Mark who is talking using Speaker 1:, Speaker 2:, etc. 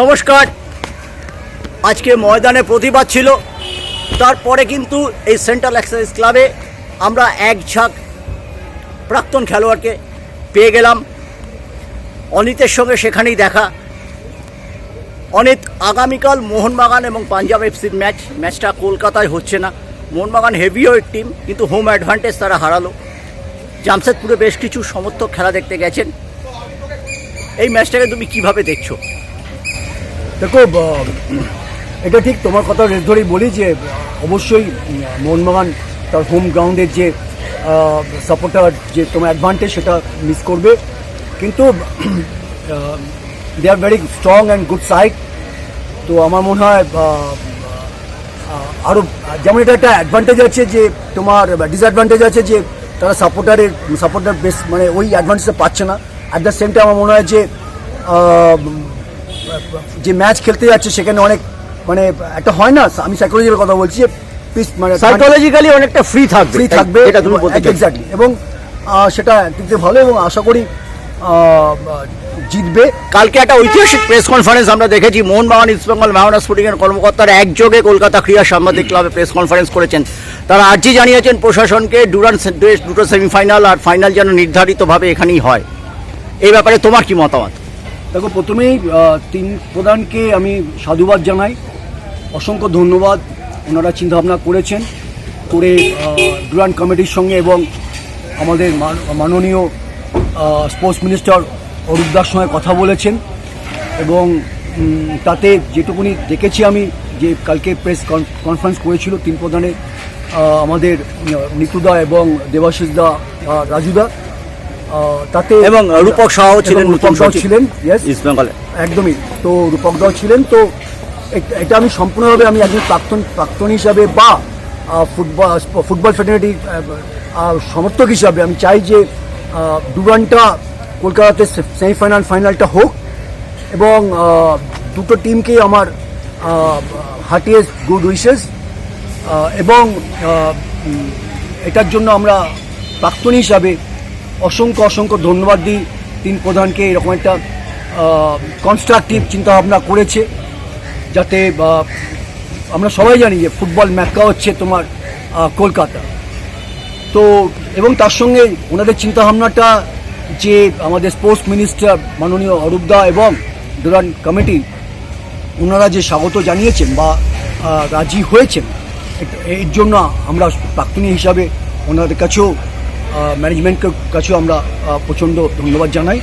Speaker 1: নমস্কার। আজকে ময়দানে প্রতিবাদ ছিল। তারপরে কিন্তু এই সেন্ট্রাল এক্সারসাইজ ক্লাবে আমরা এক ঝাঁক প্রাক্তন খেলোয়াড়কে পেয়ে গেলাম। অনিতের সঙ্গে সেখানেই দেখা। অনিত, আগামীকাল মোহনবাগান এবং পাঞ্জাব এফসির ম্যাচ। ম্যাচটা কলকাতায় হচ্ছে না। মোহনবাগান হেভিওয়েট টিম, কিন্তু হোম অ্যাডভান্টেজ তারা হারালো। জামশেদপুরে বেশ কিছু সমর্থক খেলা দেখতে গেছেন। এই ম্যাচটাকে তুমি কীভাবে দেখছ?
Speaker 2: দেখো এটা ঠিক তোমার কথা ধরেই বলি যে, অবশ্যই মোহনবাগান তার হোম গ্রাউন্ডের যে সাপোর্টার যে তোমার অ্যাডভান্টেজ সেটা মিস করবে। কিন্তু they are very strong and good side তো আমার মনে হয় আরও যেমন এটা একটা অ্যাডভান্টেজ আছে যে, তোমার ডিসঅ্যাডভান্টেজ আছে যে, তারা সাপোর্টারের সাপোর্টার বেশ মানে ওই অ্যাডভান্টেজটা পাচ্ছে না। অ্যাট দ্য সেম টাইম আমার মনে হয় যে যে ম্যাচ খেলতে যাচ্ছে সেখানে অনেক মানে একটা হয় না আমি সাইকোলজির কথা বলছি মানে
Speaker 1: সাইকোলজিক্যালি অনেকটা ফ্রি থাকবে
Speaker 2: ফ্রি থাকবে
Speaker 1: এটা তুমি বলতে
Speaker 2: এক্স্যাক্টলি এবং সেটা একদিক থেকে ভালো এবং আশা করি জিতবে।
Speaker 1: কালকে একটা ঐতিহাসিক প্রেস কনফারেন্স আমরা দেখেছি মোহনবাগান ইস্টবেঙ্গল মেহনা স্পোর্টিং এর কর্মকর্তারা একযোগে কলকাতা ক্রীড়া সাংবাদিক ক্লাবে প্রেস কনফারেন্স করেছেন। তারা আর্জি জানিয়েছেন প্রশাসনকে ডুরান দুটো সেমিফাইনাল আর ফাইনাল যেন নির্ধারিতভাবে এখানেই হয়। এই ব্যাপারে তোমার কি মতামত?
Speaker 2: দেখো প্রথমেই তিন প্রধানকে আমি সাধুবাদ জানাই। অসংখ্য ধন্যবাদ ওনারা চিন্তাভাবনা করেছেন করে ডুরান কমিটির সঙ্গে এবং আমাদের মান- মাননীয় স্পোর্টস মিনিস্টার অরূপ দাস সঙ্গে কথা বলেছেন এবং তাতে যেটুকুনি দেখেছি আমি যে কালকে প্রেস কনফারেন্স করেছিল তিন প্রধানে আমাদের নিতুদা এবং দেবাশিস দা আহ, রাজুদা তাতে
Speaker 1: এবং রূপক সাহাও ছিলেন
Speaker 2: রূপক সাহাও ছিলেন ইয়েস
Speaker 1: ইস্টবেঙ্গলে
Speaker 2: একদমই। তো রূপক দাও ছিলেন তো এটা আমি সম্পূর্ণভাবে আমি একজন প্রাক্তন প্রাক্তন হিসাবে বা ফুটবল ফুটবল ফেডারেটিভ সমর্থক হিসাবে আমি চাই যে ডুরানটা কলকাতাতে সেমিফাইনাল ফাইনালটা হোক এবং দুটো টিমকে আমার হার্টিয়েস্ট গুড উইশেস এবং এটার জন্য আমরা প্রাক্তন হিসাবে অসংখ্য অসংখ্য ধন্যবাদ দিই তিন প্রধানকে, এরকম একটা কনস্ট্রাকটিভ চিন্তাভাবনা করেছে যাতে আমরা সবাই জানি যে ফুটবল ম্যাক্কা হচ্ছে তোমার কলকাতা। তো, এবং তার সঙ্গে ওনাদের চিন্তাভাবনাটা যে আমাদের স্পোর্টস মিনিস্টার মাননীয় অরূপদা এবং ডুরান কমিটি ওনারা যে স্বাগত জানিয়েছেন বা রাজি হয়েছেন এর জন্য আমরা প্রাক্তনী হিসাবে ওনাদের কাছেও ম্যানেজমেন্টের কাছেও আমরা প্রচণ্ড ধন্যবাদ জানাই।